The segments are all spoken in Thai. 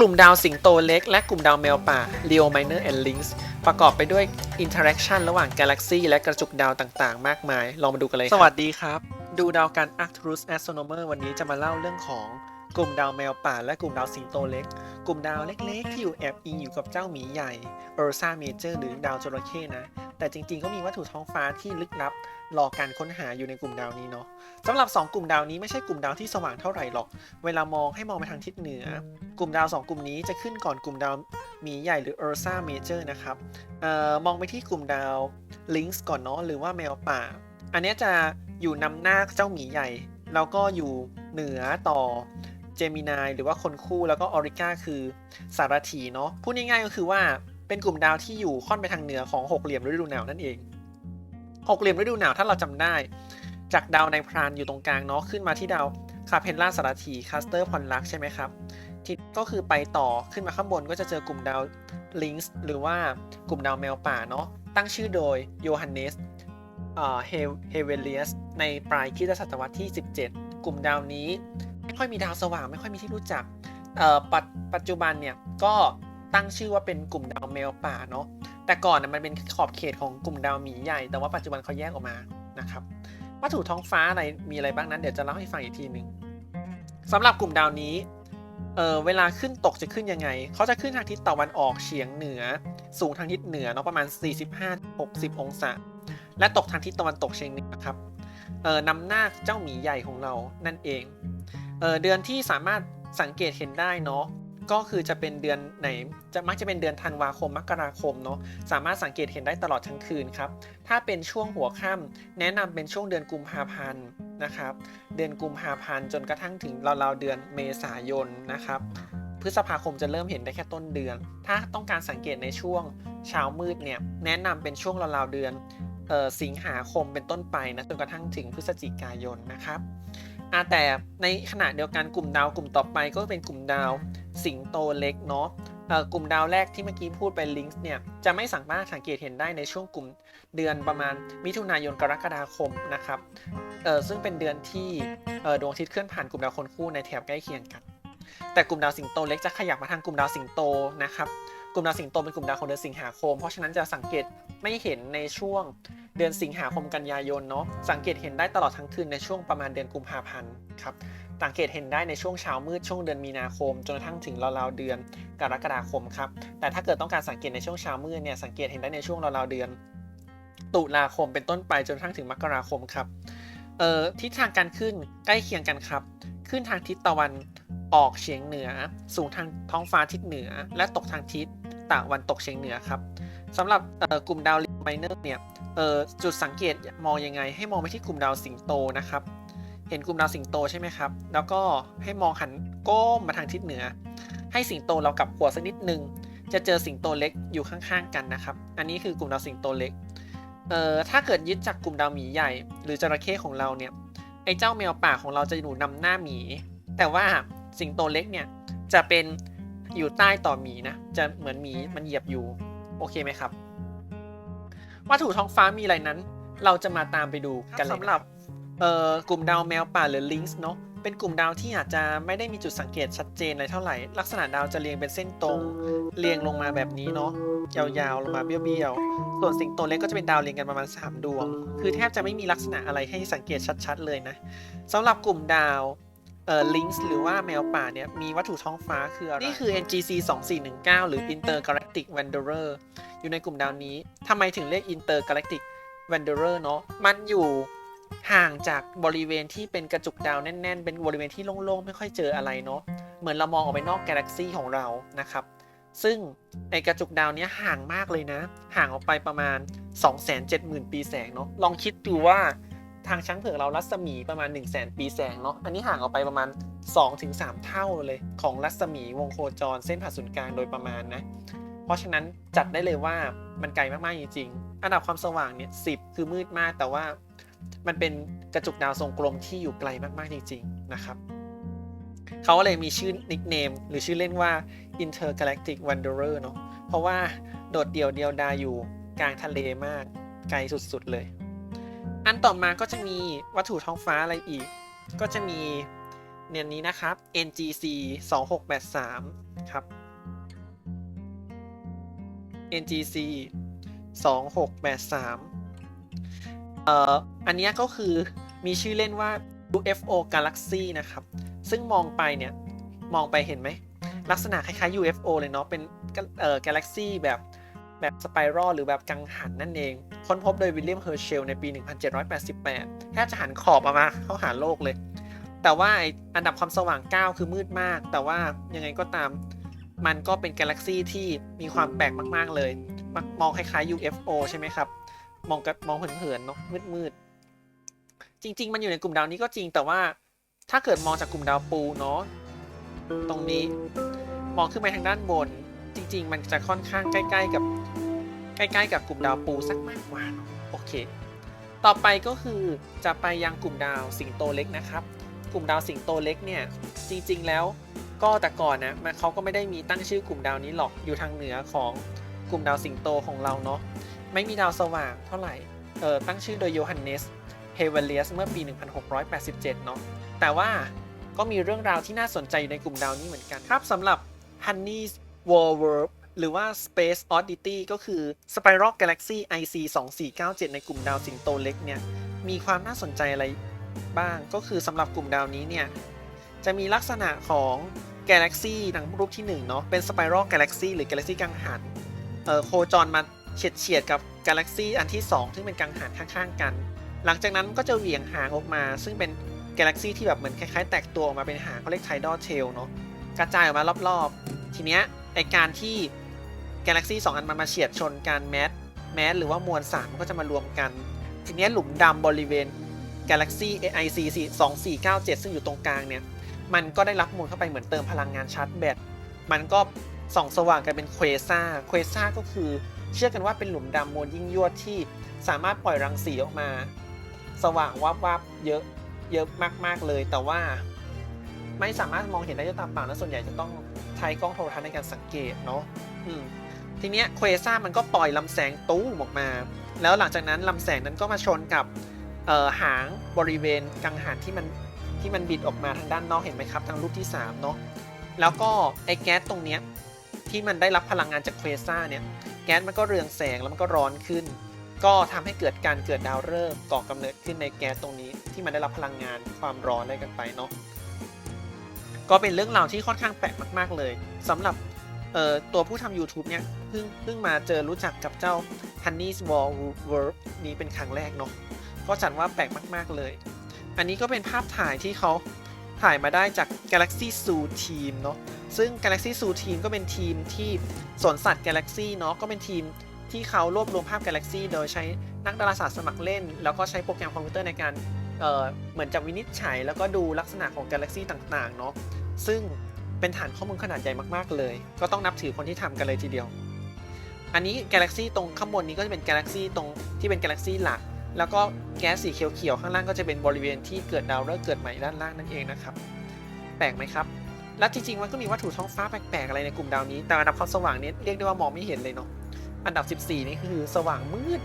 ลุ่มดาวสิงโตเล็ก และกลุ่มดาวแมวป่า Leo Minor and Lynx ประกอบไปด้วย interaction ระหว่างกาแล็กซีและกระจุกดาวต่างๆ มากมาย ลองมาดูกันเลย สวัสดีครับ ดูดาวกัน Arcturus Astronomer วันนี้จะมาเล่าเรื่องของกลุ่มดาวแมวป่า และกลุ่มดาวสิงโตเล็ก กลุ่มดาวเล็กๆ ที่อยู่แอบอิงอยู่กับเจ้าหมีใหญ่ Ursa Major หรือดาวจระเข้นะ แต่จริงๆก็มีวัตถุท้องฟ้าที่ลึกลับรอการค้นหาอยู่ในกลุ่มดาวนี้เนาะสำหรับ 2 กลุ่มดาวนี้ไม่ใช่กลุ่มดาวที่สว่างเท่าไหร่หรอก เวลามองให้มองไปทางทิศเหนือ กลุ่มดาว 2 กลุ่มนี้จะขึ้นก่อนกลุ่มดาวหมีใหญ่หรือ Ursa Major นะครับออมองไปที่กลุ่มดาว Lynx ก่อนเนาะหรือว่าแมวป่า อันนี้จะอยู่นำหน้าเจ้าหมีใหญ่ แล้วก็อยู่เหนือต่อเจมินายหรือว่าคนคู่แล้วก็ออริก้าคือสารถีเนาะพูดง่ายๆก็คือว่า เป็นกลุ่มดาวที่อยู่ค่อนไปทางเหนือของหกเหลี่ยมฤดูหนาวนั่นเองหกเหลี่ยมฤดูหนาวถ้าเราจำได้ จากดาวในพรานอยู่ตรงกลางเนาะขึ้นมาที่ดาวคาเพนล่าสารถีคาสเตอร์พอนลักใช่ไหมครับที่ก็คือไปต่อขึ้นมาข้างบนก็จะเจอกลุ่มดาวลิงส์หรือว่ากลุ่มดาวแมวป่าเนาะตั้งชื่อโดยโยฮันเนสเอ่อเฮเวเลียสในปลายคริสตศตวรรษที่ 17 กลุ่มดาวนี้ ไม่ค่อยมีดาวสว่างไม่ค่อยมีที่รู้จักเอ่อปัจปัจจุบันเนี่ยก็ ตั้งชื่อว่าเป็นกลุ่มดาวแมวป่าเนาะแต่ก่อนนะมันเป็นขอบเขตของกลุ่มดาวหมีใหญ่ แต่ว่าปัจจุบันเขาแยกออกมานะครับวัตถุท้องฟ้าอะไรมีอะไรบ้างนั้นเดี๋ยวจะเล่าให้ฟังอีกทีหนึ่งสำหรับกลุ่มดาวนี้เออเวลาขึ้นตกจะขึ้นยังไง เขาจะขึ้นทางทิศตะวันออกเฉียงเหนือ สูงทางทิศเหนือเนาะประมาณ 45-60 องศา และตกทางทิศตะวันตกเฉียงเหนือครับเออนำหน้าเจ้าหมีใหญ่ของเรานั่นเองเออเดือนที่สามารถสังเกตเห็นได้เนาะ ก็คือจะเป็นเดือนไหนจะมักจะเป็นเดือนธันวาคมมกราคมเนาะสามารถสังเกตเห็นได้ตลอดทั้งคืนครับ ถ้าเป็นช่วงหัวค่ำแนะนำเป็นช่วงเดือนกุมภาพันธ์นะครับ เดือนกุมภาพันธ์จนกระทั่งถึงราวๆเดือนเมษายนนะครับพฤษภาคมจะเริ่มเห็นได้แค่ต้นเดือน ถ้าต้องการสังเกตในช่วงเช้ามืดเนี่ยแนะนำเป็นช่วงราวๆเดือนออสิงหาคมเป็นต้นไปนะจนกระทั่งถึงพฤศจิกายนนะครับแต่ในขณะเดียวกันกลุ่มดาวกลุ่มต่อไปก็เป็นกลุ่มดาว สิงโตเล็กเนาะกลุ่มดาวแรกที่เมื่อกี้พูดไปลิงก์เนี่ยจะไม่สามารถสังเกตเห็นได้ในช่วงกลุ่มเดือนประมาณมิถุนายนกรกฎาคมนะครับซึ่งเป็นเดือนที่ดวงอาทิตย์เคลื่อนผ่านกลุ่มดาวคนคู่ในแถบใกล้เคียงกัน แต่กลุ่มดาวสิงโตเล็กจะขยับมาทางกลุ่มดาวสิงโตนะครับ กลุ่มดาวสิงโตเป็นกลุ่มดาวของเดือนสิงหาคม เพราะฉะนั้นจะสังเกตไม่เห็นในช่วงเดือนสิงหาคมกันยายนเนาะสังเกตเห็นได้ตลอดทั้งคืนในช่วงประมาณเดือนกุมภาพันธ์ครับสังเกตเห็นได้ในช่วงเช้ามืดช่วงเดือนมีนาคมจนกระทั่งถึงราวๆเดือนกรกฎาคมครับแต่ถ้าเกิดต้องการสังเกตในช่วงเช้ามืดเนี่ยสังเกตเห็นได้ในช่วงราวๆเดือน ตุลาคมเป็นต้นไปจนกระทั่งถึงมกราคมครับเอ่อทิศทางการขึ้นใกล้เคียงกันครับ ขึ้นทางทิศตะวันออกเฉียงเหนือ สูงทางท้องฟ้าทิศเหนือ และตกทางทิศตะวันตกเฉียงเหนือครับสำหรับกลุ่มดาวลิไมเนอร์เนี่ยเออจุดสังเกตมองยังไง ให้มองไปที่กลุ่มดาวสิงโตนะครับ เห็นกลุ่มดาวสิงโตใช่ไหมครับ แล้วก็ให้มองหันก้มมาทางทิศเหนือ ให้สิงโตเรากลับหัวสักนิดนึงจะเจอสิงโตเล็กอยู่ข้างๆกันนะครับ อันนี้คือกลุ่มดาวสิงโตเล็ก เอ่อ ถ้าเกิดยึดจากกลุ่มดาวหมีใหญ่ หรือจระเข้ของเราเนี่ย ไอ้เจ้าแมวป่าของเราจะอยู่นำหน้าหมี แต่ว่าสิงโตเล็กเนี่ยจะเป็นอยู่ใต้ต่อหมีนะ จะเหมือนหมีมันเหยียบอยู่ โอเคไหมครับ วัตถุท้องฟ้ามีอะไรนั้น เราจะมาตามไปดูกันสำหรับเอ่อกลุ่มดาวแมวป่าหรือลิงส์เนาะ เป็นกลุ่มดาวที่อาจจะไม่ได้มีจุดสังเกตชัดเจนอะไรเท่าไหร่ ลักษณะดาวจะเรียงเป็นเส้นตรง เรียงลงมาแบบนี้เนาะ ยาวๆ ลงมาเบี้ยวๆ ส่วนสิงโตเล็กก็จะเป็นดาวเรียงกันประมาณ 3 ดวง คือแทบจะไม่มีลักษณะอะไรให้สังเกตชัดๆ เลยนะสำหรับกลุ่มดาวเอ่อลิงส์หรือว่าแมวป่าเนี่ยมีวัตถุท้องฟ้าคืออะไร นี่คือ NGC 2419 หรือ Intergalactic Wanderer อยู่ในกลุ่มดาวนี้ทำไมถึงเรียก Intergalactic Wanderer เนาะมันอยู่ ห่างจากบริเวณที่เป็นกระจุกดาวแน่น ๆ เป็นบริเวณที่โล่งๆ ไม่ค่อยเจออะไรเนาะเหมือนเรามองออกไปนอกกาแล็กซีของเรานะครับ ซึ่งไอกระจุกดาวนี้ห่างมากเลยนะ ห่างออกไปประมาณ 270,000 ปีแสงเนาะลองคิดดูว่าทางช้างเผือกเรารัศมีประมาณ 1 0 0 0 0แปีแสงเนาะ อันนี้ห่างออกไปประมาณ 2-3 เท่าเลยของรัศมีวงโคจรเส้นผ่าศูนย์กลางโดยประมาณนะ เพราะฉะนั้นจัดได้เลยว่ามันไกลมากๆจริงๆ อันดับความสว่างเนี่ยสิคือมืดมากแต่ว่า มันเป็นกระจุกดาวทรงกลมที่อยู่ไกลมากๆจริงๆนะครับเขาเลยมีชื่อนิกเนมหรือชื่อเล่นว่า Intergalactic Wanderer เนาะเพราะว่าโดดเดี่ยวเดียวดายอยู่กลางทะเลมากไกลสุดๆเลย อันต่อมาก็จะมีวัตถุท้องฟ้าอะไรอีก ก็จะมีเนี่ยนี้นะครับ NGC 2683ครับ NGC 2683เอ่อ อันนี้ก็คือมีชื่อเล่นว่า UFO Galaxy นะครับ ซึ่งมองไปเนี่ย มองไปเห็นไหม ลักษณะคล้ายๆ UFO เลยเนาะ เป็นเอ่อ Galaxy แบบแบบสไปรัลหรือแบบกังหันนั่นเอง ค้นพบโดยวิลเลียมเฮอร์เชลในปี 1788 แทบจะหันขอบออกมาเข้าหาโลกเลย แต่ว่าอันดับความสว่าง 9 คือมืดมาก แต่ว่ายังไงก็ตามมันก็เป็นกาแล็กซีที่มีความแปลกมาก ๆ เลย มองคล้ายๆ UFO ใช่ไหมครับ มองกับมองเผินๆเนาะมืดๆ จริง ๆ มันอยู่ในกลุ่มดาวนี้ก็จริงแต่ว่า ถ้าเกิดมองจากกลุ่มดาวปูเนาะตรงนี้มองขึ้นไปทางด้านบน จริง ๆ มันจะค่อนข้างใกล้ ๆ กับใกล้ๆ กับกลุ่มดาวปูสักมากกว่าโอเค ต่อไปก็คือจะไปยังกลุ่มดาวสิงโตเล็กนะครับ กลุ่มดาวสิงโตเล็กเนี่ยจริง ๆ แล้วก็แต่ก่อนนะมันเขาก็ไม่ได้มีตั้งชื่อกลุ่มดาวนี้หรอกอยู่ทางเหนือของกลุ่มดาวสิงโตของเราเนาะไม่มีดาวสว่างเท่าไหร่เออตั้งชื่อโดยโยฮันเนส เวเลียสเมื่อปี 1687 เนาะแต่ว่าก็มีเรื่องราวที่น่าสนใจในกลุ่มดาวนี้เหมือนกันครับสำหรับ Honey's War Warp หรือว่า Space Oddity ก็คือ Spiral Galaxy IC 2497 ในกลุ่มดาวสิงโตเล็กเนี่ย มีความน่าสนใจอะไรบ้าง ก็คือสำหรับกลุ่มดาวนี้เนี่ย จะมีลักษณะของกาแล็กซีดังรูปที่1เนาะเป็นสไปรัลกาแล็กซีหรือกาแล็กซีกังหันเอ่อโคจรมาเฉียดเฉียดๆกับกาแล็กซีอันที่ 2 ซึ่งเป็นกังหันข้างๆกัน หลังจากนั้นก็จะเหวี่ยงหางออกมา ซึ่งเป็นกาแล็กซีที่แบบเหมือนคล้ายๆ แตกตัวออกมาเป็นหางเขาเรียกไทดอลเทลเนาะกระจายออกมารอบๆ ทีเนี้ยไอการที่กาแล็กซีสองอันมันมาเฉียดชนกันแมสแมสหรือว่ามวลสารมันก็จะมารวมกัน ทีเนี้ยหลุมดำบริเวณ Galaxy AIC 2497 ซึ่งอยู่ตรงกลางเนี่ยมันก็ได้รับมูลเข้าไปเหมือนเติมพลังงานชาร์จแบตมันก็ส่องสว่างกันเป็นเควซ่าเควซ่าก็คือเชื่อกันว่าเป็นหลุมดำมวลยิ่งยวดที่สามารถปล่อยรังสีออกมา สว่างวับวับเยอะเยอะมาก ๆเลย แต่ว่าไม่สามารถมองเห็นได้ด้วยตาเปล่านะส่วนใหญ่จะต้องใช้กล้องโทรทัศน์ในการสังเกตเนาะทีเนี้ยเควซ่ามันก็ปล่อยลำแสงตู้มออกมา แล้วหลังจากนั้นลำแสงนั้นก็มาชนกับหางบริเวณกังหันที่มันที่มันบิดออกมาทางด้านนอกเห็นไหมครับทางรูปที่3เนาะแล้วก็ไอ้แก๊สตรงเนี้ยที่มันได้รับพลังงานจากเควซ่าเนี่ยแก๊สมันก็เรืองแสงแล้วมันก็ร้อนขึ้น ก็ทำให้เกิดการเกิดดาวฤกษ์ก่อกำเนิดขึ้นในแก๊สตรงนี้ ที่มันได้รับพลังงานความร้อนอะไรกันไปเนาะก็เป็นเรื่องราวที่ค่อนข้างแปลกมาก ๆ เลยสำหรับตัวผู้ทำ YouTube เนี่ยเพิ่งเพิ่งมาเจอรู้จักกับเจ้า Honey's Wall Warp นี้เป็นครั้งแรกเนาะก็จัดว่าแปลกมาก ๆ เลย อันนี้ก็เป็นภาพถ่ายที่เขาถ่ายมาได้จาก Galaxy Zoo Team เนาะซึ่ง Galaxy Zoo Team ก็เป็นทีมที่สวนสัตว์ Galaxy เนาะก็เป็นทีม ที่เขารวบรวมภาพ Galaxy โดยใช้นักดาราศาสตร์สมัครเล่น แล้วก็ใช้โปรแกรมคอมพิวเตอร์ในการเเหมือนจะวินิจฉัย แล้วก็ดูลักษณะของ Galaxy ต่างๆเนาะซึ่งเป็นฐานข้อมูลขนาดใหญ่มากๆเลย ก็ต้องนับถือคนที่ทำกันเลยทีเดียว อันนี้ Galaxy ตรงข้างบนนี้ก็จะเป็น Galaxy ตรงที่เป็น Galaxy หลัก แล้วก็แก๊สสีเขียวๆข้างล่างก็จะเป็นบริเวณที่เกิดดาวฤกษ์เกิดใหม่ด้านล่างนั่นเองนะครับ แปลกไหมครับ และจริงๆมันก็มีวัตถุท้องฟ้าแปลกๆอะไรในกลุ่มดาวนี้ แต่อันดับความสว่างนี้เรียกได้ว่ามองไม่เห็นเลยเนาะ อันดับ 14 นี่คือสว่างมืด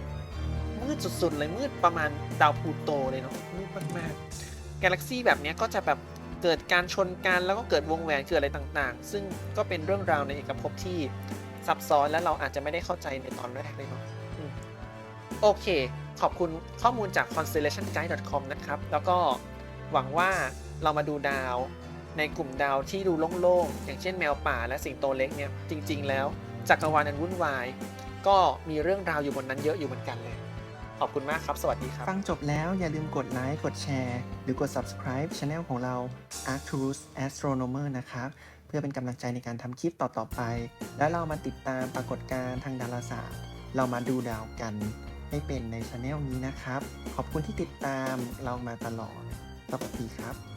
มืดสุดๆเลยมืดประมาณดาวพูโตเลยเนาะมืดมากๆ กาแล็กซี่แบบนี้ก็จะแบบเกิดการชนกันแล้วก็เกิดวงแหวนเกิดอะไรต่างๆ ซึ่งก็เป็นเรื่องราวในเอกภพที่ซับซ้อนและเราอาจจะไม่ได้เข้าใจในตอนแรกเลยเนาะโอเค ขอบคุณข้อมูลจาก constellationguide.com นะครับ แล้วก็หวังว่าเรามาดูดาวในกลุ่มดาวที่ดูโล่งๆ อย่างเช่นแมวป่าและสิงโตเล็กเนี่ย จริงๆ แล้วจักรวาลอันวุ่นวาย ก็มีเรื่องราวอยู่บนนั้นเยอะอยู่เหมือนกันเลย ขอบคุณมากครับ สวัสดีครับ ฟังจบแล้วอย่าลืมกดไลค์กดแชร์ หรือกด subscribe Channel ของเรา Arcturus Astronomer นะครับ เพื่อเป็นกำลังใจในการทำคลิปต่อ ๆ ไป แล้วเรามาติดตามปรากฏการณ์ทางดาราศาสตร์ เรามาดูดาวกัน ให้เป็นใน Channel นี้นะครับ ขอบคุณที่ติดตามเรามาตลอด สวัสดีครับ